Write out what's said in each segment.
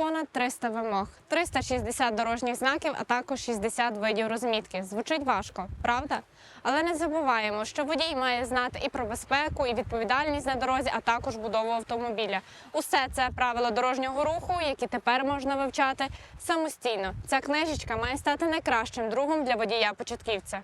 понад 300 вимог, 360 дорожніх знаків, а також 60 видів розмітки. Звучить важко, правда? Але не забуваємо, що водій має знати і про безпеку, і відповідальність на дорозі, а також будову автомобіля. Усе це правила дорожнього руху, які тепер можна вивчати самостійно. Ця книжечка має стати найкращим другом для водія-початківця.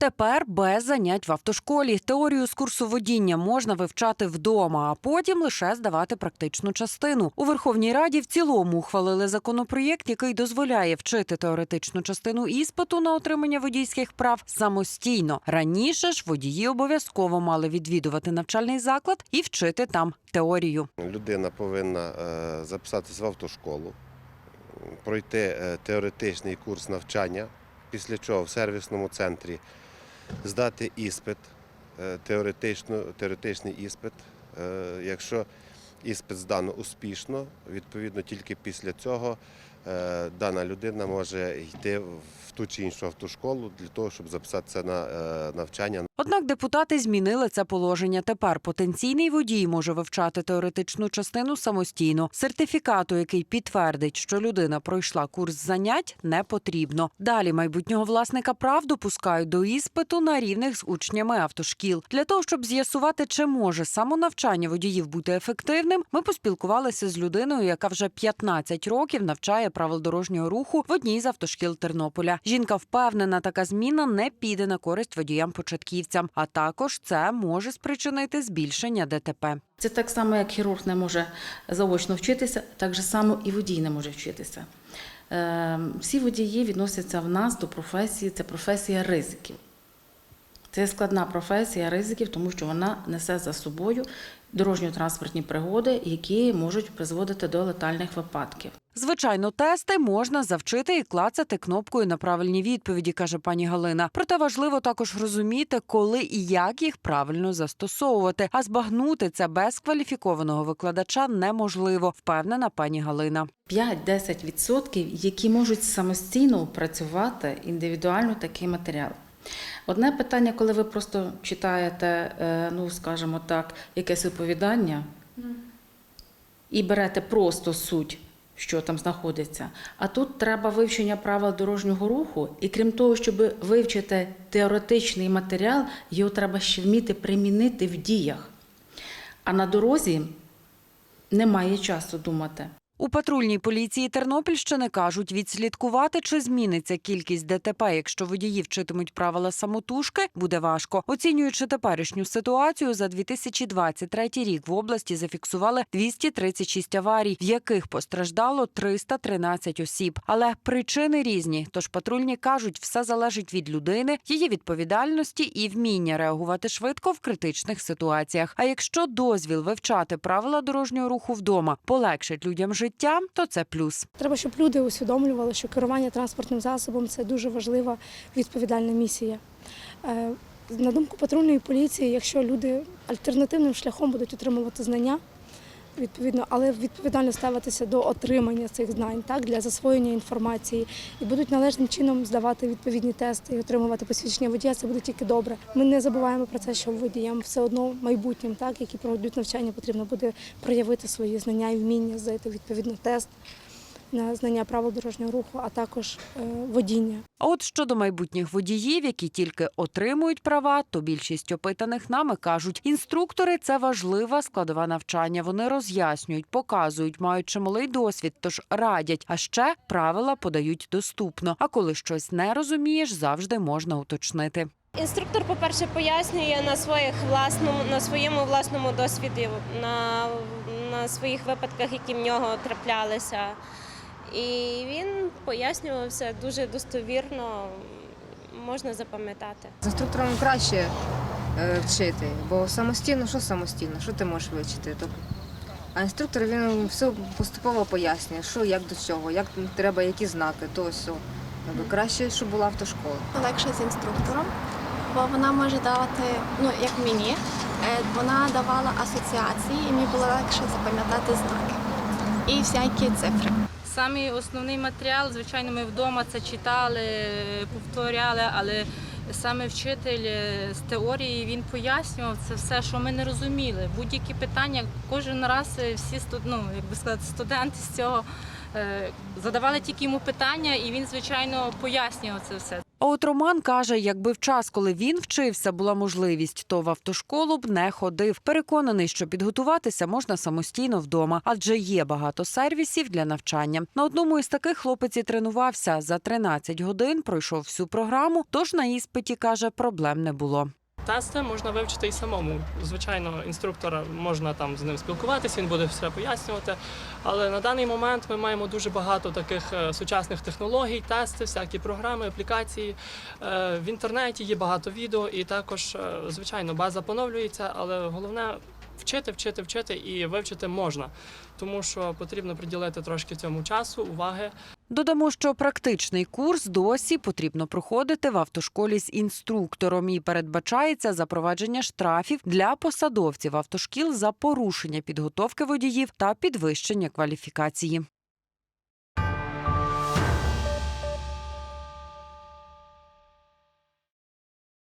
Тепер без занять в автошколі. Теорію з курсу водіння можна вивчати вдома, а потім лише здавати практичну частину. У Верховній Раді в цілому ухвалили законопроєкт, який дозволяє вчити теоретичну частину іспиту на отримання водійських прав самостійно. Раніше ж водії обов'язково мали відвідувати навчальний заклад і вчити там теорію. Людина повинна е, записатися в автошколу, пройти е, теоретичний курс навчання, після чого в сервісному центрі здати іспит, е, теоретичний іспит. Е, Якщо іспит здано успішно, відповідно тільки після цього е, дана людина може йти в ту чи іншу автошколу для того, щоб записатися на навчання Однак депутати змінили це положення. Тепер потенційний водій може вивчати теоретичну частину самостійно. Сертифікату, який підтвердить, що людина пройшла курс занять, не потрібно. Далі майбутнього власника прав допускають до іспиту на рівних з учнями автошкіл. Для того щоб з'ясувати, чи може самонавчання водіїв бути ефективним, ми поспілкувалися з людиною, яка вже 15 років навчає правил дорожнього руху в одній з автошкіл Тернополя. Жінка впевнена, така зміна не піде на користь водіям-початківцям, а також це може спричинити збільшення ДТП. Це так само, як хірург не може заочно вчитися, так же само і водій не може вчитися. Е, Всі водії відносяться в нас до професії, це професія ризиків. Це складна професія ризиків, тому що вона несе за собою дорожньо-транспортні пригоди, які можуть призводити до летальних випадків. Звичайно, тести можна завчити і клацати кнопкою на правильні відповіді, каже пані Галина. Проте важливо також розуміти, коли і як їх правильно застосовувати. А збагнути це без кваліфікованого викладача неможливо, впевнена пані Галина. 5-10%, які можуть самостійно опрацювати індивідуально такий матеріал. Одне питання, коли ви просто читаєте, е, ну скажімо так, якесь оповідання і берете просто суть, що там знаходиться. А тут треба вивчення правил дорожнього руху, і крім того, щоб вивчити теоретичний матеріал, його треба ще вміти примінити в діях. А на дорозі немає часу думати. У патрульній поліції Тернопільщини кажуть, відслідкувати, чи зміниться кількість ДТП, якщо водії вчитимуть правила самотужки, буде важко. Оцінюючи теперішню ситуацію, за 2023 рік в області зафіксували 236 аварій, в яких постраждало 313 осіб. Але причини різні. Тож патрульні кажуть, все залежить від людини, її відповідальності і вміння реагувати швидко в критичних ситуаціях. А якщо дозвіл вивчати правила дорожнього руху вдома полегшить людям життя, то це плюс. Треба, щоб люди усвідомлювали, що керування транспортним засобом це дуже важлива відповідальна місія. Е, На думку патрульної поліції, якщо люди альтернативним шляхом будуть отримувати знання, відповідно, але відповідально ставитися до отримання цих знань, так для засвоєння інформації і будуть належним чином здавати відповідні тести і отримувати посвідчення водія, це буде тільки добре. Ми не забуваємо про те, що водіям все одно майбутнім, так які проводять навчання, потрібно буде проявити свої знання і вміння, здати відповідно тест на знання правил дорожнього руху, а також е, водіння. А от щодо майбутніх водіїв, які тільки отримують права, то більшість опитаних нами кажуть, інструктори це важлива складова навчання. Вони роз'яснюють, показують, мають чималий досвід, тож радять. А ще правила подають доступно. А коли щось не розумієш, завжди можна уточнити. Інструктор, по-перше, пояснює на своїх власному на своєму власному досвіді, на, на своїх випадках, які в нього траплялися. І він пояснював все дуже достовірно, можна запам'ятати. З інструктором краще е, вчити, бо самостійно, що самостійно, що ти можеш вивчити? А інструктор він все поступово пояснює, що як до чого, як треба, які знаки, то все. Тобто, краще, щоб була автошкола. легше з інструктором, бо вона може давати, ну як мені, е, вона давала асоціації, і мені було легше запам'ятати знаки і всякі цифри. Самий основний матеріал, звичайно, ми вдома це читали, повторяли, але саме вчитель е, з теорії він пояснював це все, що ми не розуміли. Будь-які питання кожен раз е, всі ну, як би сказати, студенти з цього е, задавали тільки йому питання, і він, звичайно, пояснював це все. От Роман каже, якби в час, коли він вчився, була можливість, то в автошколу б не ходив. Переконаний, що підготуватися можна самостійно вдома, адже є багато сервісів для навчання. На одному із таких хлопець і тренувався за 13 годин. Пройшов всю програму. Тож на іспиті каже, проблем не було. Тести можна вивчити і самому. Звичайно, інструктора можна там з ним спілкуватися, він буде все пояснювати. Але на даний момент ми маємо дуже багато таких е, сучасних технологій, тести, всякі програми, аплікації. Е, В інтернеті є багато відео, і також, е, звичайно, база поновлюється, але головне вчити, вчити, вчити і вивчити можна, тому що потрібно приділити трошки цьому часу, уваги. Додамо, що практичний курс досі потрібно проходити в автошколі з інструктором і передбачається запровадження штрафів для посадовців автошкіл за порушення підготовки водіїв та підвищення кваліфікації.